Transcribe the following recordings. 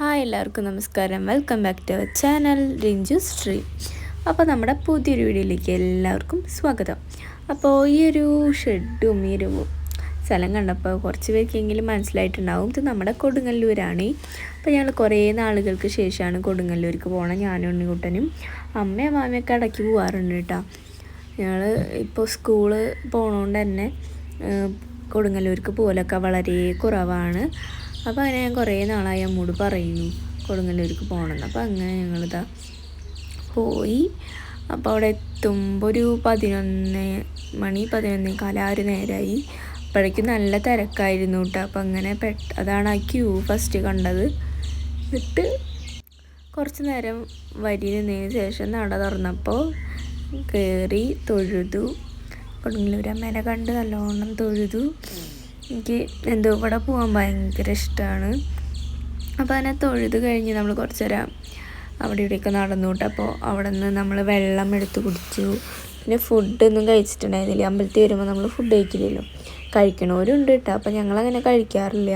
Hi എല്ലാവർക്കും നമസ്കാരം. Welcome back to our channel Rinchu സ്ട്രീ അപ്പോൾ നമ്മുടെ പുതിയൊരു വീഡിയോയിലേക്ക് എല്ലാവർക്കും സ്വാഗതം. അപ്പോൾ ഈ ഒരു ഷെഡും ഈ ഒരു സ്ഥലം കണ്ടപ്പോൾ കുറച്ച് പേർക്കെങ്കിലും മനസ്സിലായിട്ടുണ്ടാവും. ഇത് നമ്മുടെ കൊടുങ്ങല്ലൂരാണ്. അപ്പോൾ ഞങ്ങൾ കുറേ നാളുകൾക്ക് ശേഷമാണ് കൊടുങ്ങല്ലൂർക്ക് പോകണം ഞാനും ഉണ്ണിക്കുട്ടനും. അമ്മയും മാമയൊക്കെ ഇടയ്ക്ക് പോകാറുണ്ട് കേട്ടോ. ഞങ്ങൾ ഇപ്പോൾ സ്കൂൾ പോകണോണ്ട് തന്നെ കൊടുങ്ങല്ലൂർക്ക് പോലൊക്കെ വളരെ കുറവാണ്. അപ്പോൾ അങ്ങനെ ഞാൻ കുറേ നാളായി അമ്മോട് പറയുന്നു കൊടുങ്ങല്ലൂർക്ക് പോകണമെന്ന്. അപ്പോൾ അങ്ങനെ ഞങ്ങളിതാ പോയി. അപ്പോൾ അവിടെ എത്തുമ്പോൾ ഒരു പതിനൊന്ന് മണി പതിനൊന്നേ കാലം ആ ഒരു നേരമായി അപ്പോഴേക്കും നല്ല തിരക്കായിരുന്നു കേട്ടോ അപ്പോൾ അങ്ങനെ പെട്ട അതാണ് ആ ക്യൂ ഫസ്റ്റ് കണ്ടത്. എന്നിട്ട് കുറച്ച് നേരം വരി നിന്നതിന് ശേഷം നട തുറന്നപ്പോൾ കയറി തൊഴുതു. കൊടുങ്ങല്ലൂർ അമ്മേനെ കണ്ട് നല്ലോണം തൊഴുതു. എനിക്ക് എന്തോ ഇവിടെ പോകാൻ ഭയങ്കര ഇഷ്ടമാണ് അപ്പോൾ അതിനെ തൊഴുത് കഴിഞ്ഞ് നമ്മൾ കുറച്ച് നേരം അവിടെ ഇവിടെയൊക്കെ നടന്നു അപ്പോൾ അവിടെ നിന്ന് നമ്മൾ വെള്ളം എടുത്ത് കുടിച്ചു. പിന്നെ ഫുഡൊന്നും കഴിച്ചിട്ടുണ്ടായിരുന്നില്ല. അമ്പലത്തിൽ വരുമ്പോൾ നമ്മൾ ഫുഡ് കഴിക്കില്ലല്ലോ. കഴിക്കണവരുണ്ട് കേട്ടോ അപ്പോൾ ഞങ്ങളങ്ങനെ കഴിക്കാറില്ല.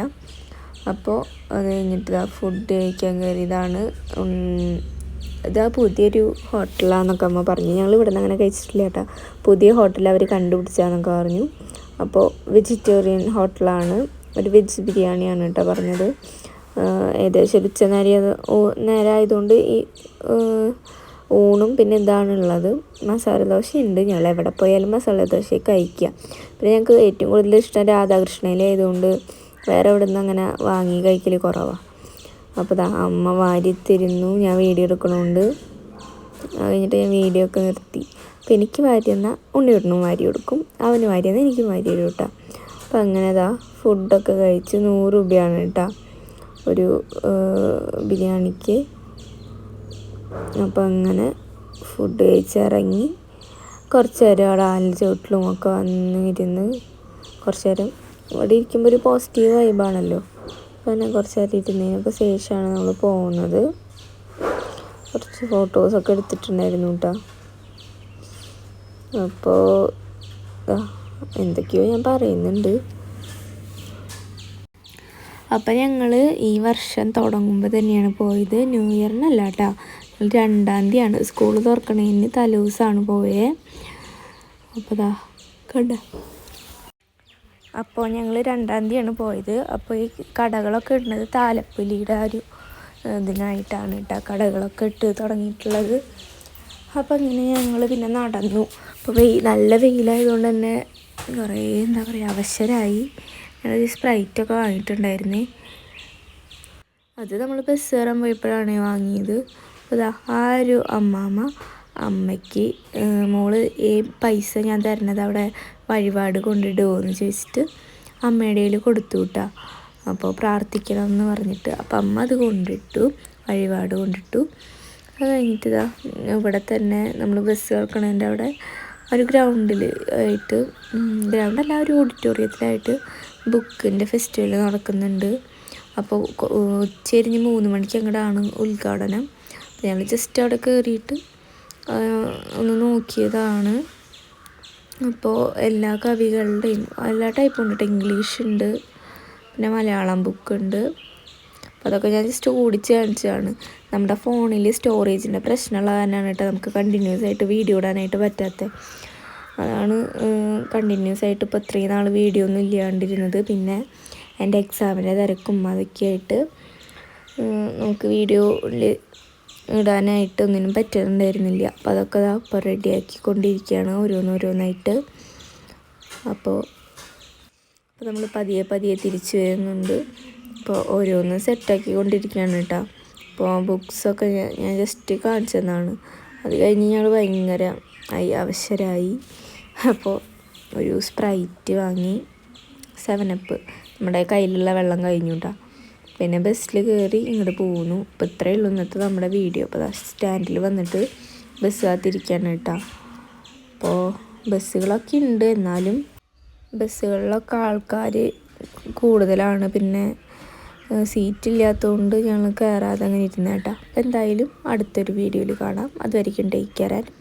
അപ്പോൾ അത് കഴിഞ്ഞിട്ട് ഫുഡ് കഴിക്കാൻ കയറിയതാണ് ഇതാ പുതിയൊരു ഹോട്ടലാന്നൊക്കെ അമ്മ പറഞ്ഞു. ഞങ്ങൾ ഇവിടെ നിന്ന് അങ്ങനെ കഴിച്ചിട്ടില്ല കേട്ടോ പുതിയ ഹോട്ടൽ അവർ കണ്ടുപിടിച്ചാന്നൊക്കെ പറഞ്ഞു. അപ്പോൾ വെജിറ്റേറിയൻ ഹോട്ടലാണ് ഒരു വെജ് ബിരിയാണിയാണ് കേട്ടോ പറഞ്ഞത്. ഏകദേശം ഒരു ഉച്ച നേരം നേരമായതുകൊണ്ട് ഈ ഊണും പിന്നെ ഇതാണുള്ളത് മസാല ദോശ ഉണ്ട് ഞങ്ങൾ എവിടെ പോയാലും മസാല ദോശ കഴിക്കുക. പിന്നെ ഞങ്ങൾക്ക് ഏറ്റവും കൂടുതൽ ഇഷ്ടം രാധാകൃഷ്ണയിലായതുകൊണ്ട് വേറെ എവിടെ നിന്ന് അങ്ങനെ വാങ്ങി കഴിക്കൽ കുറവാണ് അപ്പോൾ ദാ അമ്മ വാരി തരുന്നു ഞാൻ വീഡിയോ എടുക്കണോണ്ട്. കഴിഞ്ഞിട്ട് ഞാൻ വീഡിയോ ഒക്കെ നിർത്തി. അപ്പോൾ എനിക്ക് വാരി ഉണ്ണി ഉണ്ണിവിടനും വാരി കൊടുക്കും. അവന് വാരി തന്നാൽ എനിക്ക് വാരി തരും കേട്ടോ അപ്പം അങ്ങനെ ഇതാ ഫുഡൊക്കെ കഴിച്ച് നൂറ് രൂപയാണ് കേട്ടോ ഒരു ബിരിയാണിക്ക്. അപ്പം അങ്ങനെ ഫുഡ് കഴിച്ചിറങ്ങി കുറച്ച് നേരം അവിടെ ആലിൽ ചുവട്ടിലും ഒക്കെ വന്നിരുന്ന് കുറച്ച് നേരം അവിടെ ഇരിക്കുമ്പോൾ ഒരു പോസിറ്റീവ് വൈബാണല്ലോ അപ്പോൾ ഞാൻ കുറച്ച് നേരം ഇരുന്നതിനൊക്കെ ശേഷമാണ് നമ്മൾ പോകുന്നത് കുറച്ച് ഫോട്ടോസൊക്കെ എടുത്തിട്ടുണ്ടായിരുന്നു കേട്ടോ അപ്പോൾ എന്തൊക്കെയോ ഞാൻ പറയുന്നുണ്ട്. അപ്പോൾ ഞങ്ങൾ ഈ വർഷം തുടങ്ങുമ്പോൾ തന്നെയാണ് പോയത് ന്യൂ ഇയറിനല്ല കേട്ടോ രണ്ടാം തീയതിയാണ്. സ്കൂൾ തുറക്കണതിന് തലേദിവസമാണ് പോയത് അപ്പോൾ ദാ കണ്ട? അപ്പോൾ ഞങ്ങൾ രണ്ടാം തീയതിയാണ് പോയത്. അപ്പോൾ ഈ കടകളൊക്കെ ഇടുന്നത് താലപ്പൊലിയുടെ ഒരു ഇതിനായിട്ടാണ് കേട്ടോ കടകളൊക്കെ ഇട്ട് തുടങ്ങിയിട്ടുള്ളത്. അപ്പോൾ അങ്ങനെ ഞങ്ങൾ പിന്നെ നടന്നു. അപ്പോൾ വെയിൽ നല്ല വെയിലായതുകൊണ്ട് തന്നെ കുറേ എന്താ പറയുക അവശരായി. ഞങ്ങളൊരു സ്പ്രൈറ്റൊക്കെ വാങ്ങിയിട്ടുണ്ടായിരുന്നേ. അത് നമ്മൾ ബസ് കയറാൻ പോയപ്പോഴാണ് വാങ്ങിയത്. അപ്പോൾ ആ ഒരു അമ്മാമ്മ അമ്മയ്ക്ക് മോൾ ഈ പൈസ ഞാൻ തരണത് അവിടെ വഴിപാട് കൊണ്ടിടുമോ ചോദിച്ചിട്ട് അമ്മയുടെ കയ്യിൽ കൊടുത്തു വിട്ടാ അപ്പോൾ പ്രാർത്ഥിക്കണം എന്ന് പറഞ്ഞിട്ട് അപ്പം അമ്മ അത് കൊണ്ടിട്ടു വഴിപാട് കൊണ്ടിട്ടു. അത് കഴിഞ്ഞിട്ട് ഇതാ ഇവിടെ തന്നെ നമ്മൾ ബസ് കേൾക്കണതിന്റെ അവിടെ ഒരു ഗ്രൗണ്ടിൽ ആയിട്ട് ഗ്രൗണ്ടല്ല ഒരു ഓഡിറ്റോറിയത്തിലായിട്ട് ബുക്കിന്റെ ഫെസ്റ്റിവൽ നടക്കുന്നുണ്ട്. അപ്പോൾ ഉച്ചരിഞ്ഞ് മൂന്ന് മണിക്ക് അങ്ങോട്ടാണ് ഉദ്ഘാടനം. ഞങ്ങൾ ജസ്റ്റ് അവിടെ കയറിയിട്ട് ഒന്ന് നോക്കിയതാണ്. അപ്പോൾ എല്ലാ കവികളുടെയും എല്ലാ ടൈപ്പും ഉണ്ട്. ഇംഗ്ലീഷ് ഉണ്ട് പിന്നെ മലയാളം ബുക്കുണ്ട് അപ്പോൾ അതൊക്കെ ഞാൻ ജസ്റ്റ് ഓടിച്ച് കാണിച്ചതാണ്. നമ്മുടെ ഫോണിൽ സ്റ്റോറേജിന്റെ പ്രശ്നമുള്ള കാരണമാണ് കേട്ടോ നമുക്ക് കണ്ടിന്യൂസ് ആയിട്ട് വീഡിയോ ഇടാനായിട്ട് പറ്റാത്തത് അതാണ് കണ്ടിന്യൂസ് ആയിട്ട് ഇപ്പോൾ ഇത്രയും നാൾ വീഡിയോ ഒന്നും ഇല്ലാണ്ടിരുന്നത്. പിന്നെ എന്റെ എക്സാമിന്റെ തിരക്കും അതൊക്കെയായിട്ട് നമുക്ക് വീഡിയോ ഇടാനായിട്ട് ഒന്നിനും പറ്റുന്നുണ്ടായിരുന്നില്ല. അപ്പോൾ അതൊക്കെ ഇപ്പോൾ റെഡിയാക്കിക്കൊണ്ടിരിക്കുകയാണ് ഓരോന്നോരോന്നായിട്ട്. അപ്പോൾ അപ്പോൾ നമ്മൾ പതിയെ പതിയെ തിരിച്ചു വരുന്നുണ്ട്. ഇപ്പോൾ ഓരോന്ന് സെറ്റാക്കി കൊണ്ടിരിക്കുകയാണ് കേട്ടോ അപ്പോൾ ബുക്സൊക്കെ ഞാൻ ജസ്റ്റ് കാണിച്ചതാണ് അത് കഴിഞ്ഞ് ഞങ്ങൾ ഭയങ്കര ആയി അവശരായി. അപ്പോൾ ഒരു സ്പ്രൈറ്റ് വാങ്ങി. സെവനപ്പ് നമ്മുടെ കയ്യിലുള്ള വെള്ളം കഴിഞ്ഞു കേട്ടോ പിന്നെ ബസ്സിൽ കയറി ഇങ്ങോട്ട് പോകുന്നു അപ്പോൾ ഇത്രയേ ഉള്ളൂ ഇന്നത്തെ നമ്മുടെ വീഡിയോ അപ്പോൾ സ്റ്റാൻഡിൽ വന്നിട്ട് ബസ് കാത്തിരിക്കുകയാണ് കേട്ടോ അപ്പോൾ ബസ്സുകളൊക്കെ ഉണ്ട് എന്നാലും ബസ്സുകളിലൊക്കെ ആൾക്കാർ കൂടുതലാണ്. പിന്നെ സീറ്റ് ഇല്ലാത്തതുകൊണ്ട് ഞങ്ങൾ കയറാതെ അങ്ങനെ ഇരുന്നേട്ടാ എന്തായാലും അടുത്തൊരു വീഡിയോയിൽ കാണാം. അതുവരെയ്ക്കും ടേക്ക് കെയർ ആൻഡ്